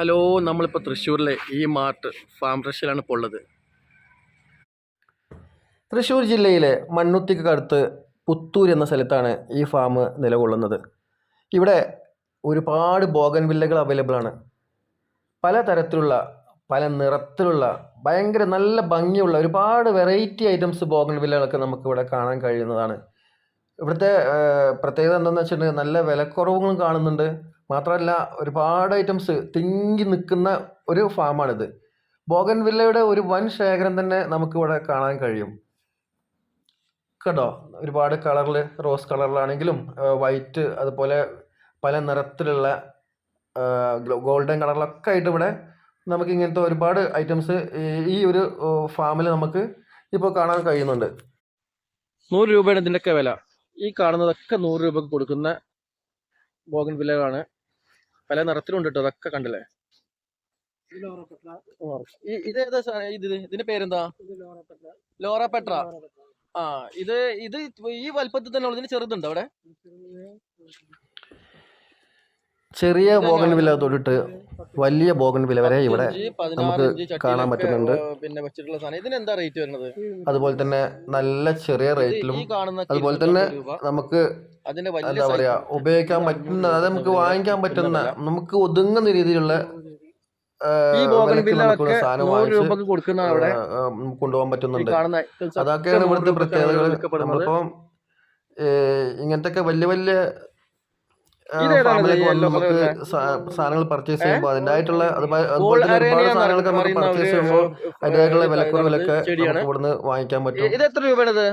Hello നമ്മളിപ്പോൾ തൃശ്ശൂരിലെ ഈ മാർട്ട് ഫാം ഫ്രഷിലാണ് ഇപ്പോൾ ഉള്ളത്. തൃശ്ശൂർ ജില്ലയിലെ മണ്ണുത്തിക്ക് അടുത്ത് പുത്തൂർ എന്ന സ്ഥലത്താണ് ഈ ഫാം നിലകൊള്ളുന്നത്. ഇവിടെ ഒരുപാട് ബോഗൻ വില്ലകൾ അവൈലബിൾ ആണ്. പല തരത്തിലുള്ള പല നിറത്തിലുള്ള ഭയങ്കര നല്ല ഭംഗിയുള്ള ഒരുപാട് വെറൈറ്റി ഐറ്റംസ് ബോഗൻ വില്ലകളൊക്കെ നമുക്കിവിടെ കാണാൻ കഴിയുന്നതാണ്. ഇവിടുത്തെ പ്രത്യേകത എന്താണെന്ന് വെച്ചിട്ടുണ്ടെങ്കിൽ നല്ല വിലക്കുറവുകളും കാണുന്നുണ്ട്. മാത്രമല്ല ഒരുപാട് ഐറ്റംസ് തിങ്ങി നിൽക്കുന്ന ഒരു ഫാമാണിത് ബോഗൻ വില്ലയുടെ ഒരു വൻ ശേഖരം തന്നെ നമുക്ക് ഇവിടെ കാണാൻ കഴിയും. കേട്ടോ ഒരുപാട് കളറിൽ റോസ് കളറിലാണെങ്കിലും വൈറ്റ് അതുപോലെ പല നിറത്തിലുള്ള ഗോൾഡൻ കളറിലൊക്കെ ആയിട്ട് ഇവിടെ നമുക്ക് ഇങ്ങനത്തെ ഒരുപാട് ഐറ്റംസ് ഈ ഒരു ഫാമിൽ നമുക്ക് ഇപ്പോൾ കാണാൻ കഴിയുന്നുണ്ട്. നൂറ് രൂപയാണ് ഇതിന്റെയൊക്കെ വില. ഈ കാണുന്നതൊക്കെ നൂറ് രൂപക്ക് കൊടുക്കുന്ന ബോഗൻ വില്ലകളാണ് പല നിറത്തിലുണ്ട് കേട്ടോ അതൊക്കെ കണ്ടില്ലേ? ഈ- ഇത് ഏതാ സാധനം? ഇത് ഇതിന്റെ പേരെന്താ? ലോറ പെട്ര. ആ ഇത് ഇത് ഈ വലുപ്പത്തിൽ തന്നെ ഉള്ളതിന് ചെറുതുണ്ടോ അവിടെ? ചെറിയ ബോഗൻ വില തൊട്ടിട്ട് വലിയ ബോഗൻ വില വരെ ഇവിടെ നമുക്ക് കാണാൻ പറ്റുന്നുണ്ട്. പിന്നെ വെച്ചിട്ടുള്ള സാധനം. ഇതിന് എന്താ റേറ്റ് വരുന്നത്? അതുപോലെ തന്നെ നല്ല ചെറിയ റേറ്റിലും അതുപോലെ തന്നെ നമുക്ക് എന്താ പറയാ. ഉപയോഗിക്കാൻ പറ്റുന്ന അതായത് നമുക്ക് വാങ്ങിക്കാൻ പറ്റുന്ന നമുക്ക് ഒതുങ്ങുന്ന രീതിയിലുള്ള കൊണ്ടുപോകാൻ പറ്റുന്നുണ്ട്. അതൊക്കെയാണ് ഇവിടുത്തെ പ്രത്യേകതകൾ. നമ്മളിപ്പം ഇങ്ങനത്തെ വലിയ വലിയ ഫാമിലൊക്കെ വന്ന് നമുക്ക് സാധനങ്ങൾ പർച്ചേസ് ചെയ്യുമ്പോൾ അതിന്റെതായിട്ടുള്ള അതുപോലെ തന്നെ ഒരുപാട് സാധനങ്ങളൊക്കെ നമുക്ക് പർച്ചേസ് ചെയ്യുമ്പോൾ അതിന്റെതായിട്ടുള്ള വിലക്കുറവിലൊക്കെ നമുക്ക് ഇവിടുന്ന് വാങ്ങിക്കാൻ പറ്റും. ഇത് എത്ര രൂപയാണിത്?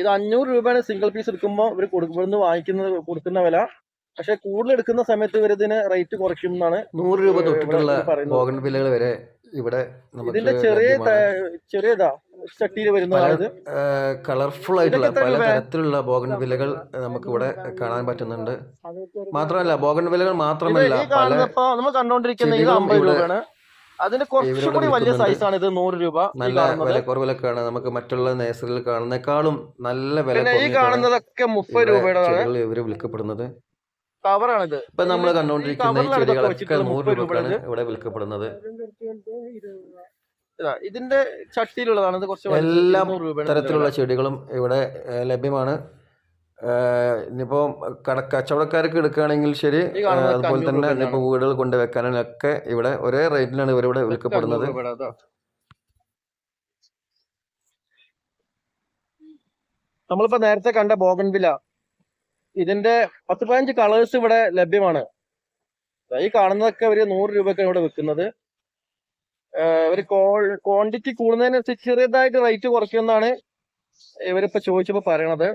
ഇത് അഞ്ഞൂറ് രൂപയാണ് സിംഗിൾ പീസ് എടുക്കുമ്പോൾ ഇവർ കൊടുക്കുന്ന വാങ്ങിക്കുന്ന കൊടുക്കുന്ന വില. പക്ഷെ കൂടുതൽ എടുക്കുന്ന സമയത്ത് ഇവർ ഇതിന് റേറ്റ് കുറയ്ക്കും എന്നാണ് നൂറ് രൂപ തൊട്ടിട്ടുള്ള വരെ ഇവിടെ ഇതിന്റെ ചെറിയ ചെറിയതാ ചട്ടിയിൽ വരുന്നതാണ് കളർഫുൾ ആയിട്ടുള്ള പല തരത്തിലുള്ള ബോഗൻ വിലകൾ നമുക്ക് ഇവിടെ കാണാൻ പറ്റുന്നുണ്ട്. മാത്രമല്ല ബോഗൻ വിലകൾ മാത്രമല്ല ഈ പല കാണുന്നപ്പോ നമ്മൾ കണ്ടോണ്ടിരിക്കുന്ന രൂപയാണ് അതിന് കുറച്ചും കൂടി വലിയ സൈസ് സൈസാണ് ഇത് നൂറ് രൂപ നല്ല വില വിലക്കുറവിലൊക്കെയാണ് നമുക്ക് മറ്റുള്ള നേഴ്സറിയിൽ കാണുന്നേക്കാളും നല്ല വില ഈ കാണുന്നതൊക്കെ മുപ്പത് രൂപയുടെ ഇവർ വിൽക്കപ്പെടുന്നത്. കവറാണിത്. ഇപ്പൊ നമ്മൾ കണ്ടോണ്ടിരിക്കുന്ന കണ്ടുകൊണ്ടിരിക്കുന്ന ഈ ചെടികളൊക്കെ നൂറ് രൂപക്കാണ് ഇവിടെ വിൽക്കപ്പെടുന്നത്. ഇതാ, ഇതിന്റെ ചട്ടിയിലുള്ളതാണ്. ഇത് കുറച്ച്. എല്ലാം രൂപയാണ് തരത്തിലുള്ള ചെടികളും ഇവിടെ ലഭ്യമാണ്. ഏഹ്, ഇനിയിപ്പോ കട കച്ചവടക്കാർക്ക് എടുക്കുകയാണെങ്കിൽ ശരി അതുപോലെ തന്നെ. ഇനിയിപ്പോ വീടുകൾ കൊണ്ട് വെക്കാനൊക്കെ ഇവിടെ ഒരേ റേറ്റിലാണ് ഇവരിവിടെ വിൽക്കപ്പെടുന്നത്. നമ്മളിപ്പോ നേരത്തെ കണ്ട ബോഗൻവില ഇതിന്റെ പത്ത് പതിനഞ്ച് കളേഴ്സ് ഇവിടെ ലഭ്യമാണ്. ഈ കാണുന്നതൊക്കെ ഒരു നൂറ് രൂപയ്ക്കാണ് ഇവിടെ വിൽക്കുന്നത്. ഒരു ക്വാണ്ടിറ്റി കൂടുന്നതിനനുസരിച്ച് ചെറിയതായിട്ട് റേറ്റ് കുറയ്ക്കുമെന്നാണ് ഇവരിപ്പോ ചോദിച്ചപ്പോ പറയണത്.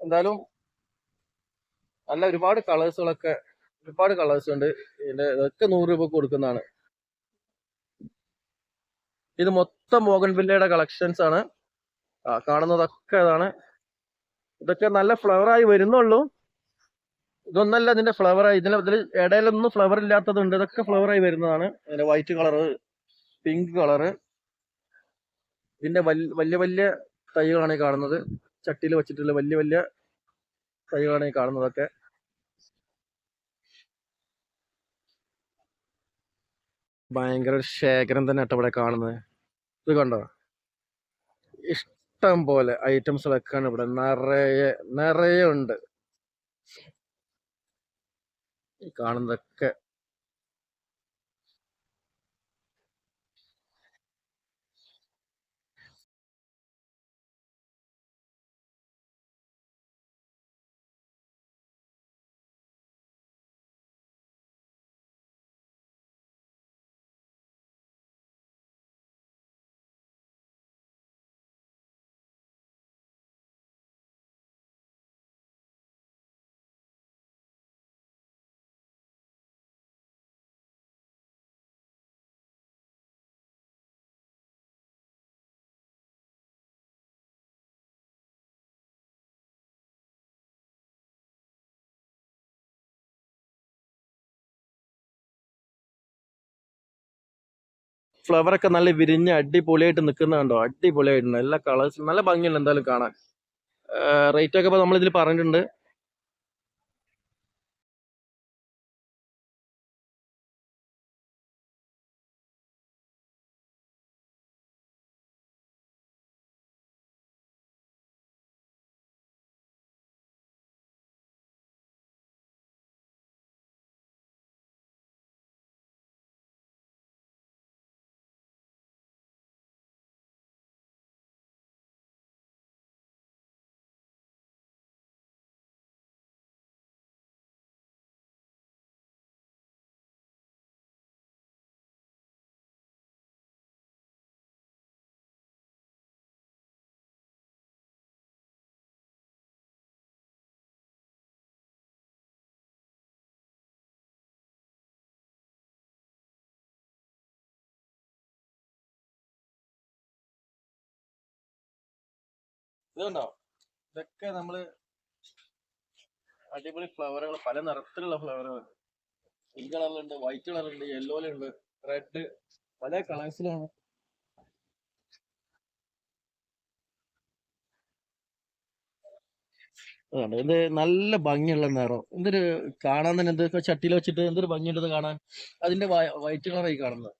എന്തായാലും നല്ല ഒരുപാട് കളേഴ്സുകളൊക്കെ ഒരുപാട് കളേഴ്സ് ഉണ്ട്. ഇതിന്റെ ഇതൊക്കെ നൂറ് രൂപ കൊടുക്കുന്നതാണ്. ഇത് മൊത്തം മോഗൻവില്ലയുടെ കളക്ഷൻസ് ആണ്. കാണുന്നതൊക്കെ ഇതാണ്. ഇതൊക്കെ നല്ല ഫ്ലവറായി വരുന്നുള്ളൂ. ഇതൊന്നല്ല ഇതിന്റെ ഫ്ലവറായി ഇതിന്റെ ഇതിൽ ഇടയിലൊന്നും ഫ്ലവർ ഇല്ലാത്തതുണ്ട്. ഇതൊക്കെ ഫ്ലവറായി വരുന്നതാണ്. ഇതിന്റെ വൈറ്റ് കളറ് പിങ്ക് കളറ് ഇതിന്റെ വലിയ വലിയ തൈകളാണ് ഈ കാണുന്നത്. ചട്ടിയിൽ വെച്ചിട്ടുള്ള വലിയ വലിയ തൈകളാണ് ഈ കാണുന്നതൊക്കെ. ഭയങ്കര ശേഖരം തന്നെ ഇവിടെ കാണുന്നത്. ഇത് കണ്ടോ? ഇഷ്ടം പോലെ ഐറ്റംസ് ഐറ്റംസുകളൊക്കെയാണ് ഇവിടെ. നിറയെ നിറയെ ഉണ്ട്. ഈ കാണുന്നതൊക്കെ ഫ്ലവർ ഒക്കെ നല്ല വിരിഞ്ഞ് അടിപൊളിയായിട്ട് നിൽക്കുന്ന കണ്ടോ? അടിപൊളിയായിട്ടുണ്ട് എല്ലാ കളേഴ്സും നല്ല ഭംഗിയുണ്ട് എന്തായാലും കാണാൻ. റേറ്റ് ഒക്കെ നമ്മളിതിൽ പറഞ്ഞിട്ടുണ്ട്. ഇതുണ്ടോ? ഇതൊക്കെ നമ്മൾ അടിപൊളി ഫ്ലവറുകൾ പല നിറത്തിലുള്ള ഫ്ലവറുകൾ പിങ്ക് കളറിലുണ്ട് വൈറ്റ് കളറുണ്ട് യെല്ലോയിലുണ്ട് റെഡ് പല കളേഴ്സിലാണ് അതാണ് ഇത് നല്ല ഭംഗിയുള്ള നിറം. എന്തൊരു കാണാൻ തന്നെ എന്തൊക്കെ ചട്ടിയിൽ വെച്ചിട്ട് എന്തൊരു ഭംഗിയുണ്ടത് കാണാൻ. അതിന്റെ വൈറ്റ് കളറായി കാണുന്നത്.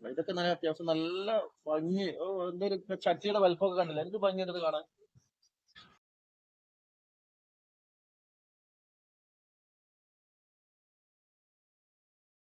ഇതൊക്കെ നല്ല അത്യാവശ്യം നല്ല ഭംഗി. ഓ എന്തൊരു ചട്ടിയുടെ വലിപ്പമൊക്കെ കണ്ടില്ല? എന്ത് ഭംഗിയുണ്ടത് കാണാൻ?